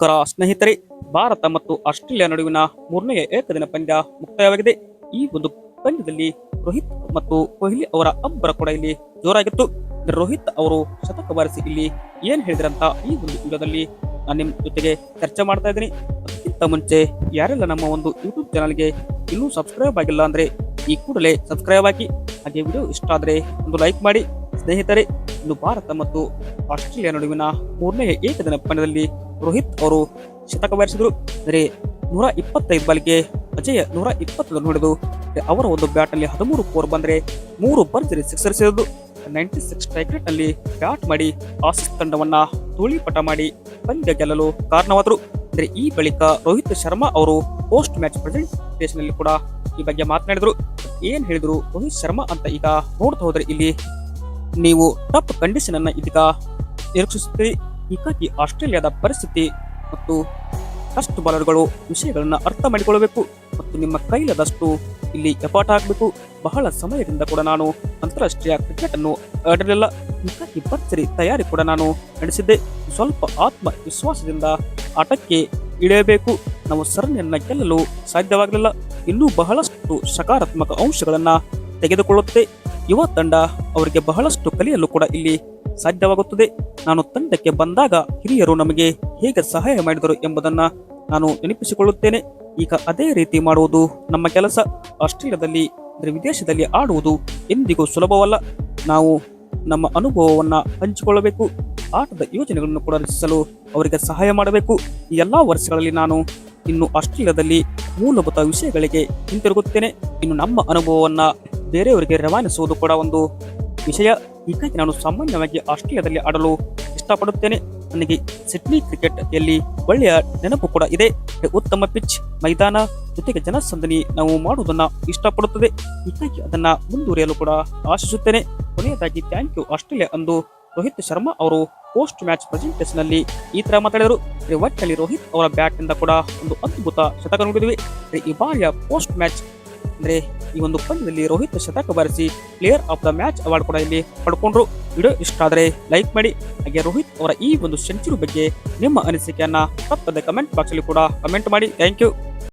ನಮಸ್ಕಾರ, ಸ್ನೇಹಿತರೆ. ಭಾರತ ಮತ್ತು ಆಸ್ಟ್ರೇಲಿಯಾ ನಡುವಿನ ಮೂರನೆಯ ಏಕದಿನ ಪಂದ್ಯ ಮುಕ್ತಾಯವಾಗಿದೆ. ಈ ಒಂದು ಪಂದ್ಯದಲ್ಲಿ ರೋಹಿತ್ ಮತ್ತು ಕೊಹ್ಲಿ ಅವರ ಅಬ್ಬರ ಕೂಡ ಇಲ್ಲಿ ಜೋರಾಗಿತ್ತು. ರೋಹಿತ್ ಅವರು ಶತಕ ಬಾರಿಸಿ ಇಲ್ಲಿ ಏನ್ ಹೇಳಿದ್ರಂತ ಈ ಒಂದು ವಿಡಿಯೋದಲ್ಲಿ ನಾನು ನಿಮ್ ಜೊತೆಗೆ ಚರ್ಚೆ ಮಾಡ್ತಾ ಇದ್ದೀನಿ. ಅದಕ್ಕಿಂತ ಮುಂಚೆ ಯಾರೆಲ್ಲ ನಮ್ಮ ಒಂದು ಯೂಟ್ಯೂಬ್ ಚಾನಲ್ಗೆ ಇನ್ನೂ ಸಬ್ಸ್ಕ್ರೈಬ್ ಆಗಿಲ್ಲ ಅಂದ್ರೆ ಈ ಕೂಡಲೇ ಸಬ್ಸ್ಕ್ರೈಬ್ ಆಗಿ ಹಾಗೆ ವಿಡಿಯೋ ಇಷ್ಟ ಆದ್ರೆ ಒಂದು ಲೈಕ್ ಮಾಡಿ. ಸ್ನೇಹಿತರೆ ಇನ್ನು ಭಾರತ ಮತ್ತು ಆಸ್ಟ್ರೇಲಿಯಾ ನಡುವಿನ ಮೂರನೇ ಏಕದಿನ ಪಂದ್ಯದಲ್ಲಿ ರೋಹಿತ್ ಅವರು ಶತಕ ಬಾರಿಸಿದರು. ಅಂದರೆ ನೂರ ಇಪ್ಪತ್ತೈದು ಬಾಲ್ಗೆ ಅಜಯ ನೂರ ಇಪ್ಪತ್ತು ನೋಡಿದು ಅವರ ಒಂದು ಬ್ಯಾಟ್ನಲ್ಲಿ ಹದಿಮೂರು ಫೋರ್ ಬಂದರೆ ಮೂರು ಭರ್ಜರಿ ಸಿಕ್ಸರ್ ಸೇರಿದ್ದು ನೈಂಟಿ ಸಿಕ್ಸ್ ಟೈಕ್ರೆಟ್ನಲ್ಲಿ ಬ್ಯಾಟ್ ಮಾಡಿ ಆಸಿಸ್ ತಂಡವನ್ನ ಧೂಳಿಪಟ ಮಾಡಿ ಪಂದ್ಯ ಗೆಲ್ಲಲು ಕಾರಣವಾದರು. ಅಂದ್ರೆ ಈ ಬಳಿಕ ರೋಹಿತ್ ಶರ್ಮಾ ಅವರು ಪೋಸ್ಟ್ ಮ್ಯಾಚ್ ಪ್ರೆಸೆಂಟೇಷನ್ನಲ್ಲಿ ಕೂಡ ಈ ಬಗ್ಗೆ ಮಾತನಾಡಿದರು. ಏನ್ ಹೇಳಿದರು ರೋಹಿತ್ ಶರ್ಮಾ ಅಂತ ಈಗ ನೋಡ್ತಾ ಹೋದರೆ ಇಲ್ಲಿ ನೀವು ಟಾಪ್ ಕಂಡೀಷನ್ ಅನ್ನು ಇದೀಗ ನಿರೀಕ್ಷಿಸುತ್ತೀರಿ. ಹೀಗಾಗಿ ಆಸ್ಟ್ರೇಲಿಯಾದ ಪರಿಸ್ಥಿತಿ ಮತ್ತು ಫಸ್ಟ್ ಬಾಲರ್ಗಳು ವಿಷಯಗಳನ್ನು ಅರ್ಥ ಮಾಡಿಕೊಳ್ಳಬೇಕು ಮತ್ತು ನಿಮ್ಮ ಕೈಲಾದಷ್ಟು ಇಲ್ಲಿ ಎಫಾಟ್ ಆಗಬೇಕು. ಬಹಳ ಸಮಯದಿಂದ ಕೂಡ ನಾನು ಅಂತಾರಾಷ್ಟ್ರೀಯ ಕ್ರಿಕೆಟ್ ಅನ್ನು ಆಡಲಿಲ್ಲ. ಹೀಗಾಗಿ ಭರ್ಜರಿ ತಯಾರಿ ಕೂಡ ನಾನು ನಡೆಸಿದ್ದೆ. ಸ್ವಲ್ಪ ಆತ್ಮವಿಶ್ವಾಸದಿಂದ ಆಟಕ್ಕೆ ಇಳಿಯಬೇಕು. ನಾವು ಸರಣಿಯನ್ನ ಗೆಲ್ಲಲು ಸಾಧ್ಯವಾಗಲಿಲ್ಲ. ಇನ್ನೂ ಬಹಳಷ್ಟು ಸಕಾರಾತ್ಮಕ ಅಂಶಗಳನ್ನು ತೆಗೆದುಕೊಳ್ಳುತ್ತೆ. ಯುವ ತಂಡ ಅವರಿಗೆ ಬಹಳಷ್ಟು ಕಲಿಯಲು ಕೂಡ ಇಲ್ಲಿ ಸಾಧ್ಯವಾಗುತ್ತದೆ. ನಾನು ತಂಡಕ್ಕೆ ಬಂದಾಗ ಹಿರಿಯರು ನಮಗೆ ಹೇಗೆ ಸಹಾಯ ಮಾಡಿದರು ಎಂಬುದನ್ನು ನಾನು ನೆನಪಿಸಿಕೊಳ್ಳುತ್ತೇನೆ. ಈಗ ಅದೇ ರೀತಿ ಮಾಡುವುದು ನಮ್ಮ ಕೆಲಸ. ಆಸ್ಟ್ರೇಲಿಯಾದಲ್ಲಿ, ಅಂದರೆ ವಿದೇಶದಲ್ಲಿ ಆಡುವುದು ಎಂದಿಗೂ ಸುಲಭವಲ್ಲ. ನಾವು ನಮ್ಮ ಅನುಭವವನ್ನು ಹಂಚಿಕೊಳ್ಳಬೇಕು. ಆಟದ ಯೋಜನೆಗಳನ್ನು ಕೂಡ ರಚಿಸಲು ಅವರಿಗೆ ಸಹಾಯ ಮಾಡಬೇಕು. ಈ ಎಲ್ಲ ವರ್ಷಗಳಲ್ಲಿ ನಾನು ಇನ್ನು ಆಸ್ಟ್ರೇಲಿಯಾದಲ್ಲಿ ಮೂಲಭೂತ ವಿಷಯಗಳಿಗೆ ಹಿಂತಿರುಗುತ್ತೇನೆ. ಇನ್ನು ನಮ್ಮ ಅನುಭವವನ್ನ ಬೇರೆಯವರಿಗೆ ರವಾನಿಸುವುದು ಕೂಡ ಒಂದು ವಿಷಯ. ಹೀಗಾಗಿ ನಾನು ಸಾಮಾನ್ಯವಾಗಿ ಆಸ್ಟ್ರೇಲಿಯಾದಲ್ಲಿ ಆಡಲು ಇಷ್ಟಪಡುತ್ತೇನೆ. ನನಗೆ ಸಿಡ್ನಿ ಕ್ರಿಕೆಟ್ ಎಲ್ಲಿ ಒಳ್ಳೆಯ ನೆನಪು ಕೂಡ ಇದೆ. ಉತ್ತಮ ಪಿಚ್, ಮೈದಾನ ಜೊತೆಗೆ ಜನಸಂದಣಿ ನಾವು ಮಾಡುವುದನ್ನು ಇಷ್ಟಪಡುತ್ತದೆ. ಹೀಗಾಗಿ ಅದನ್ನು ಮುಂದುವರಿಯಲು ಕೂಡ ಆಶಿಸುತ್ತೇನೆ. ಕೊನೆಯದಾಗಿ ಥ್ಯಾಂಕ್ ಯು ಆಸ್ಟ್ರೇಲಿಯಾ ಅಂದು ರೋಹಿತ್ ಶರ್ಮಾ ಅವರು ಪೋಸ್ಟ್ ಮ್ಯಾಚ್ ಪ್ರೆಸೆಂಟೇಷನ್ ಅಲ್ಲಿ ಈ ತರ ಮಾತಾಡಿದರು. ಒಟ್ಟಿನಲ್ಲಿ ರೋಹಿತ್ ಅವರ ಬ್ಯಾಟ್ನಿಂದ ಕೂಡ ಒಂದು ಅದ್ಭುತ ಶತಕ ನೋಡಿದ್ವಿ. ಈ ಬಾರಿಯ ಪೋಸ್ಟ್ ಮ್ಯಾಚ್ ಅಂದ್ರೆ ಈ ಒಂದು ಪಂದ್ಯದಲ್ಲಿ ರೋಹಿತ್ ಶತಕ ಬಾರಿಸಿ player of the match award ಕೂಡ ಇಲ್ಲಿ ಪಡ್ಕೊಂಡ್ರು. ವಿಡಿಯೋ ಇಷ್ಟ ಆದರೆ ಲೈಕ್ ಮಾಡಿ. ಹಾಗೆ ರೋಹಿತ್ ಅವರ ಈ ಒಂದು ಸೆಂಚುರಿ ಬಗ್ಗೆ ನಿಮ್ಮ ಅನಿಸಿಕೆಯನ್ನ ತಪ್ಪದೆ ಕಮೆಂಟ್ ಬಾಕ್ಸ್ ಅಲ್ಲಿ ಕೂಡ ಕಮೆಂಟ್ ಮಾಡಿ. Thank you